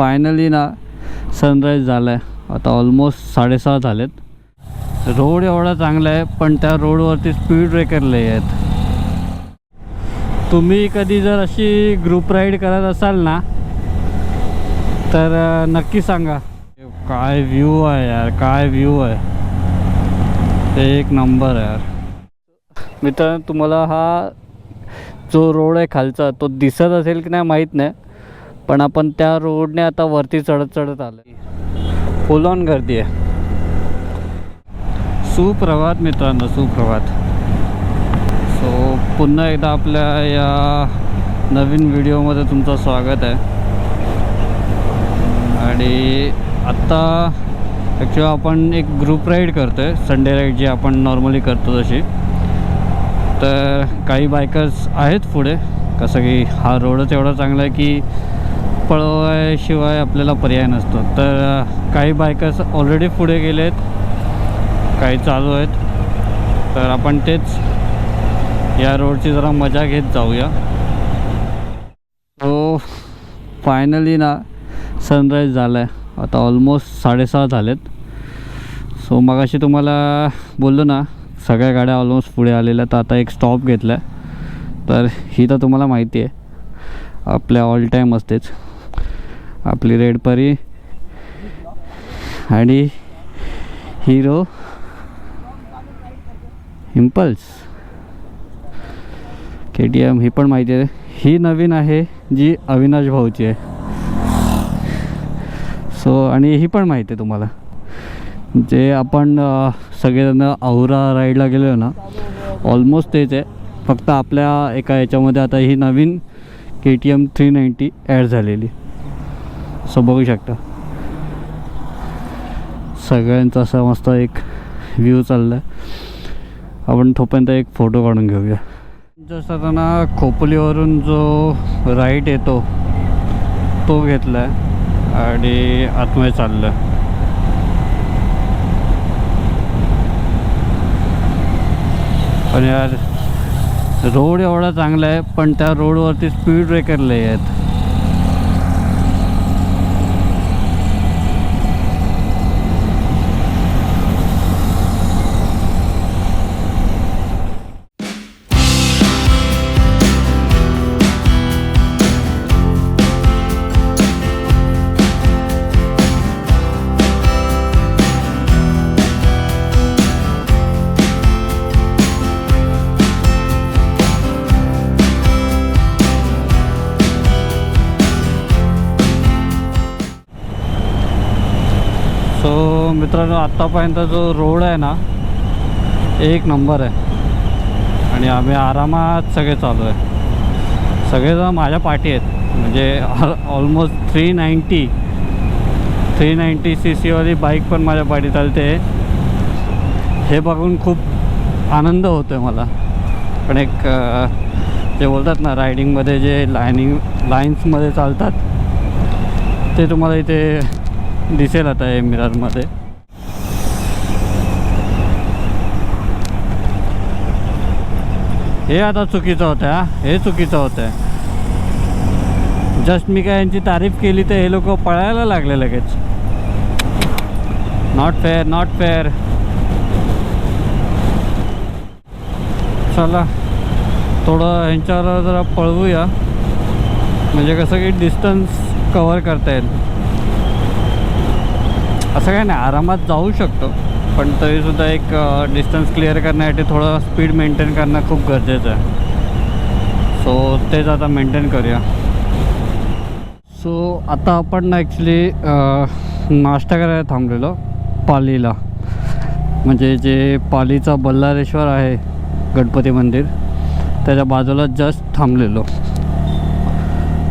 Finally ना sunrise झाला आहे आता ऑलमोस्ट साडेसहा झालेत. रोड एवढा चांगला आहे पण त्या रोडवरती स्पीड ब्रेकर लय आहेत. तुम्ही कधी जर अशी ग्रुप राईड करत असाल ना तर नक्की सांगा. काय व्ह्यू आहे यार काय व्ह्यू आहे. एक नंबर आहे यार. मित्रांनो तुम्हाला हा जो रोड आहे खालचा तो दिसत असेल की नाही माहीत नाही. पण आपण त्या रोडने आता वरती चढत चढत आलो फुल ऑन गर्दी आहे. सुप्रभात मित्रांनो सुप्रभात. सो पुन्हा एकदा आपल्या या नवीन व्हिडिओमध्ये तुमचं स्वागत आहे. आणि आत्ता ॲक्च्युली आपण एक ग्रुप राईड करतो आहे संडे राईड जी आपण नॉर्मली करतो तशी. तर काही बायकर्स आहेत पुढे. कसं की हा रोडच एवढा चांगला आहे की पळवायशिवाय आपल्याला पर्याय नसतो. तर काही बायकर्स ऑलरेडी पुढे गेले आहेत काही चालू आहेत. तर आपण तेच या रोडची जरा मजा घेत जाऊया. हो, सो फायनली ना सनराईज झाला आहे आता ऑलमोस्ट साडेसहा झालेत. सो मगाशी तुम्हाला बोललो ना सगळ्या गाड्या ऑलमोस्ट पुढे आलेल्या तर आता एक स्टॉप घेतला आहे तर ही तर तुम्हाला माहिती आहे. आपल्या ऑल टाईम असतेच. आपली रेड परी. आणि hero impulse K T M ही पण माहिती आहे. ही नवीन आहे जी अविनाश भाऊची आहे. सो आणि ही पण माहिती आहे तुम्हाला. जे आपण सगळेजण औरा राईडला गेलो ना ऑलमोस्ट तेच आहे. फक्त आपल्या एका याच्यामध्ये आता ही नवीन K T M three ninety add झालेली. सो बघू शकता. सगळ्यांचा असा मस्त एक व्ह्यू चालला आहे आपण तोपर्यंत एक फोटो काढून घेऊया. जसं त्यांना खोपलीवरून खोपोलीवरून जो राईट येतो तो घेतला आहे आणि आतमध्ये चाललं आहे पण यार रोड एवढा चांगला आहे पण त्या रोडवरती स्पीड ब्रेकर लय आहेत. मित्रांनो आत्तापर्यंत जो रोड आहे ना एक नंबर आहे. आणि आम्ही आरामात सगळे चालू आहे. सगळेजण माझ्या पाठी आहेत. म्हणजे almost three ninety three ninety C सीवाली bike पण माझ्या पाठी चालते. हे बघून खूप आनंद होतो आहे मला. पण एक जे बोलतात ना रायडिंगमध्ये जे लायनिंग लाईन्समध्ये चालतात ते तुम्हाला इथे दिसेल आता हे मिररमध्ये हे आता चुकीचं होतं हा? हे चुकीचं होतं. जस्ट मी काय यांची तारीफ केली तर हे लोक पळायला लागले लगेच. नॉट फेअर नॉट फेअर चला थोडं ह्यांच्यावर जरा पळवूया. म्हणजे कसं की डिस्टन्स कवर करता येईल. असं काय नाही आरामात जाऊ शकतो. पण तरीसुद्धा एक डिस्टन्स क्लिअर करण्यासाठी थोडं स्पीड मेंटेन करणं खूप गरजेचं आहे. सो तेच आता मेंटेन करूया. सो आता आपण ना ॲक्च्युली नाश्ता करायला थांबलेलो पालीला. म्हणजे जे पालीचा बल्लारेश्वर आहे गणपती मंदिर त्याच्या बाजूला जस्ट थांबलेलो.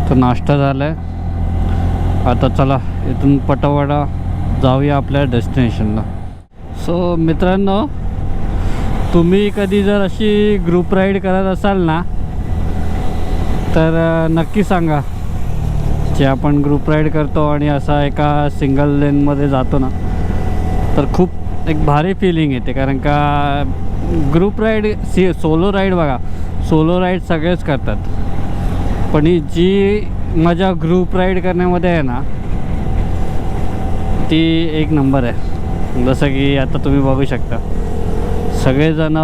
तर नाश्ता झाला आहे आता चला इथून पटापटा जाऊया आपल्या डेस्टिनेशनला सो मित्रांनो तुम्ही कधी जर अशी ग्रुप राईड करत असाल ना तर नक्की सांगा जे आपण ग्रुप राईड करतो आणि असा एका सिंगल लेनमध्ये जातो ना तर खूप एक भारी फिलिंग येते. कारण का ग्रुप राईड सी सोलो राईड बघा सोलो राईड सगळेच करतात. पण ही जी मजा ग्रुप राईड करण्यामध्ये आहे ना ती एक नंबर आहे. जसं की आता तुम्ही बघू शकता. सगळेजण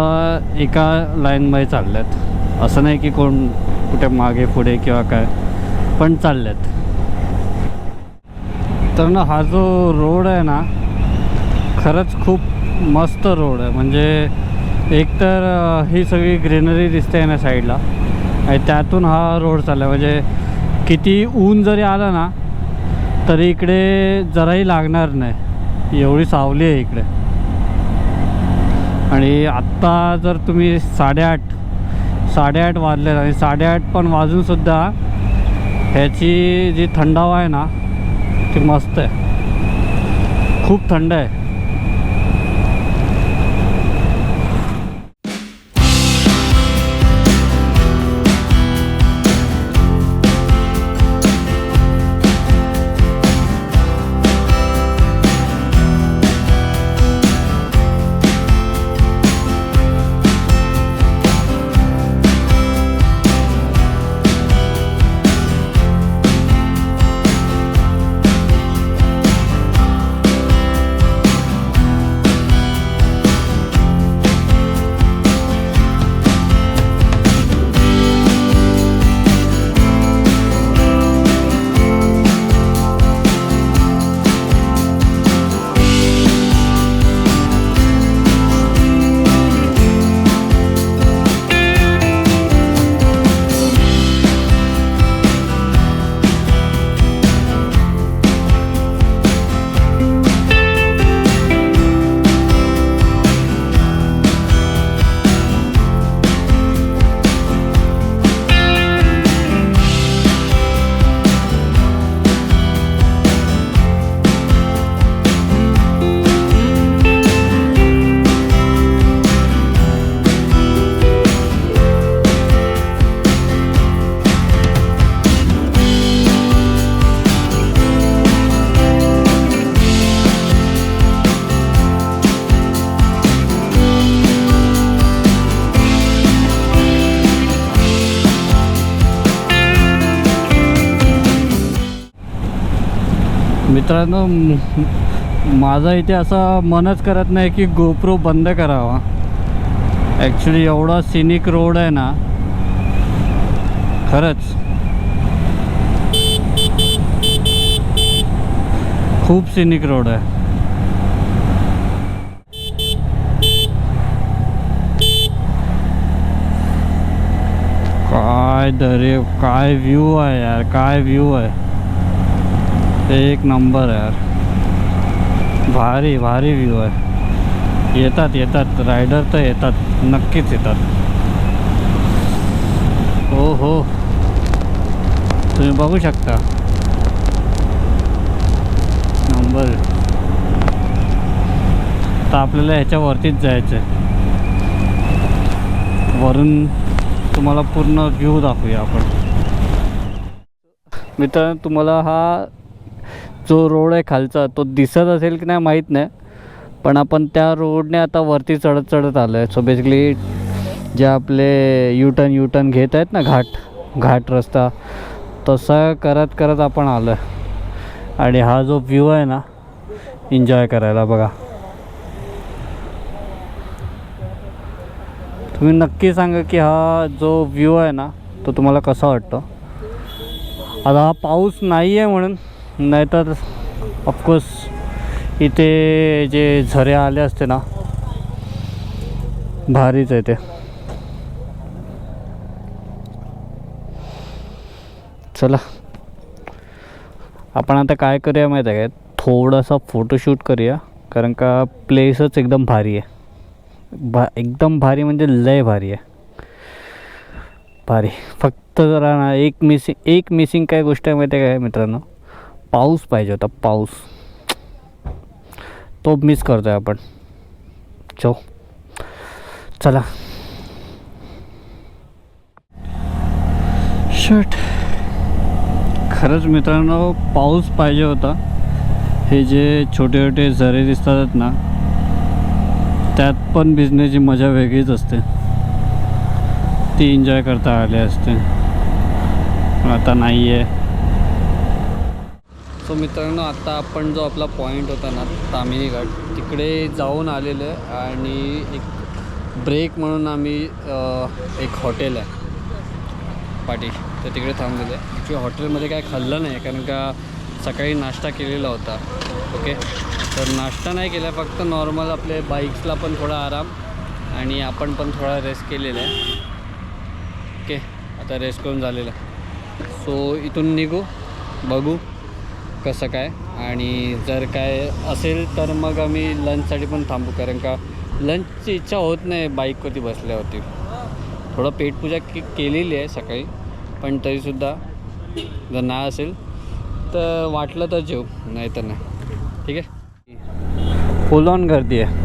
एका लाईनमध्ये चालले आहेत असं नाही की कोण कुठे मागे पुढे किंवा काय पण चालले आहेत तर ना हा जो रोड आहे ना खरंच खूप मस्त रोड आहे. म्हणजे एकतर ही सगळी ग्रीनरी दिसते आहे ना साईडला. आणि त्यातून हा रोड चालला म्हणजे किती ऊन जरी आलं ना तरी इकडे जराही लागणार नाही. एवढी सावली आहे इकडे. आणि आत्ता जर तुम्ही साडेआठ साडेआठ वाजले आणि साडेआठ पण वाजूनसुद्धा ह्याची जी थंडावा आहे ना ती मस्त आहे. खूप थंड आहे. मित्रांनो माझा इथे असा मनच करत नाही की गोप्रो बंद करावा. ॲक्च्युली एवढा सिनिक रोड आहे ना. खरंच. खूप सिनिक रोड आहे. काय दरे काय व्ह्यू आहे यार काय व्ह्यू आहे. एक नंबर आहे यार. भारी भारी व्ह्यू आहे. येतात येतात. रायडर तर येतात. नक्कीच येतात. हो हो. तुम्ही बघू शकता. नंबर. तर आपल्याला ह्याच्यावरतीच जायचं आहे वरून तुम्हाला पूर्ण व्ह्यू दाखवूया आपण. मित्रांनो तुम्हाला हा जो रोड आहे खालचा तो दिसत असेल की नाही माहीत नाही. पण आपण त्या रोडने आता वरती चढत चढत आलो आहे सो बेसिकली जे आपले युटर्न युटर्न घेत आहेत ना घाट घाट रस्ता तसा करत करत आपण आलो आहे आणि हा जो व्ह्यू आहे ना एन्जॉय करायला बघा. तुम्ही नक्की सांगा की हा जो व्ह्यू आहे ना तो तुम्हाला कसा वाटतो? आता हा पाऊस नाही आहे म्हणून नाहीतर ऑफकोर्स इथे जे झरे आले असते ना भारीच आहे ते. चला. आपण आता काय करूया माहीत आहे काय थोडासा फोटोशूट करूया कारण का प्लेसच एकदम भारी आहे. भा एकदम भारी म्हणजे लय भारी आहे. भारी. फक्त जरा ना एक मिसिंग एक मिसिंग काय गोष्ट आहे माहिती आहे काय मित्रांनो? पाऊस पाहिजे होता पाऊस. तो मिस करतो आहे आपण. चो चला. शर्ट खरंच मित्रांनो पाऊस पाहिजे होता. हे जे छोटे छोटे झरे दिसतात ना त्यात पण भिजण्याची मजा वेगळीच असते. ती एन्जॉय करता आले असते. आता नाही आहे सो मित्रांनो आता आपण जो आपला पॉईंट होता ना तामिनी घाट तिकडे जाऊन आलेलो आहे आणि एक ब्रेक म्हणून आम्ही एक हॉटेल आहे. पाटी तर तिकडे थांबलेलं आहे. ॲक्च्युली हॉटेलमध्ये काय खाल्लं नाही कारण का सकाळी नाश्ता केलेला होता. ओके तर नाश्ता नाही केला फक्त नॉर्मल आपले बाईक्सला पण थोडा आराम आणि आपण पण थोडा रेस्ट केलेला आहे. ओके आता रेस्ट करून झालेलं आहे. सो इथून निघू बघू. कसं काय? आणि जर काय असेल तर मग आम्ही लंचसाठी पण थांबू कारण का लंचची इच्छा होत नाही बाईकवरती बसल्यावरती. थोडं पेटपूजा के केलेली आहे सकाळी पण तरीसुद्धा जर नाही असेल तर वाटलं तर जेव नाही तर नाही. ठीक आहे? फुल ऑन गर्दी आहे.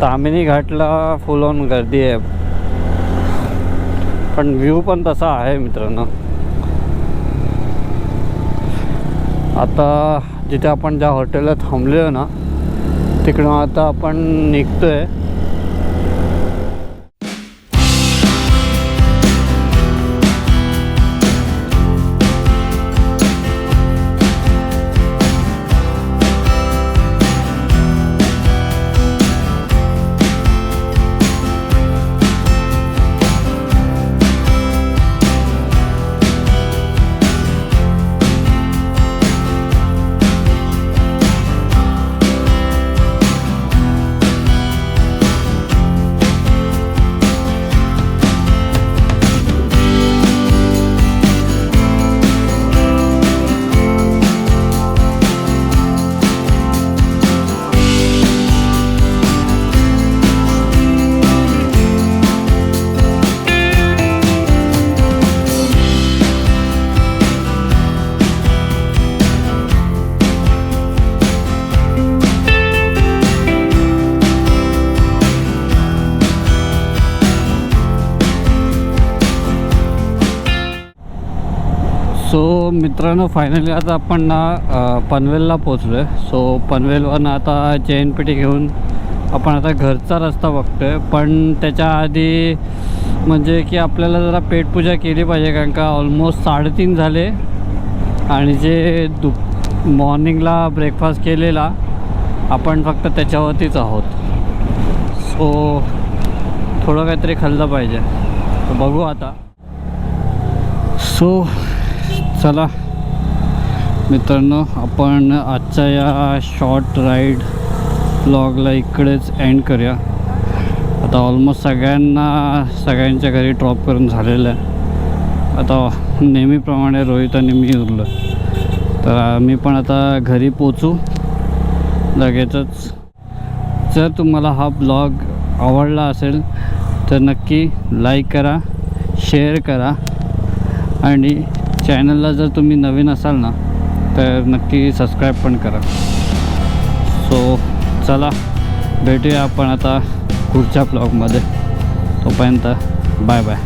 तामिनी घाटला फुल ऑन गर्दी आहे. पण व्ह्यू पण तसा आहे मित्रांनो. आता जिथे आपण ज्या हॉटेलला थांबलेलो ना तिकडून आता आपण निघतो आहे सो मित्रांनो फायनली आता आपण ना पनवेलला पोचलो आहे सो पनवेलवरनं आता चेनपेटी घेऊन आपण आता घरचा रस्ता बघतो आहे पण त्याच्या आधी म्हणजे की आपल्याला जरा पेटपूजा केली पाहिजे कारण का ऑलमोस्ट साडेतीन झाले. आणि जे दुप मॉर्निंगला ब्रेकफास्ट केलेला आपण फक्त त्याच्यावरतीच आहोत. सो थोडं काहीतरी खाल्लं पाहिजे. बघू आता. सो चला. मित्रांनो आपण आजच्या या शॉर्ट राईड ब्लॉगला इकडेच एंड करूया. आता ऑलमोस्ट सगळ्यांना सगळ्यांच्या घरी ड्रॉप करून झालेलं आहे. आता नेहमीप्रमाणे रोहित आणि मी उरलो. तर आम्ही पण आता घरी पोचू. लगेचच. जर तुम्हाला हा ब्लॉग आवडला असेल तर नक्की लाईक करा शेअर करा आणि चॅनलला जर तुम्ही नवीन असाल ना तर नक्की सबस्क्राईब पण करा. सो चला भेटूया आपण आता पुढच्या ब्लॉगमध्ये तोपर्यंत बाय बाय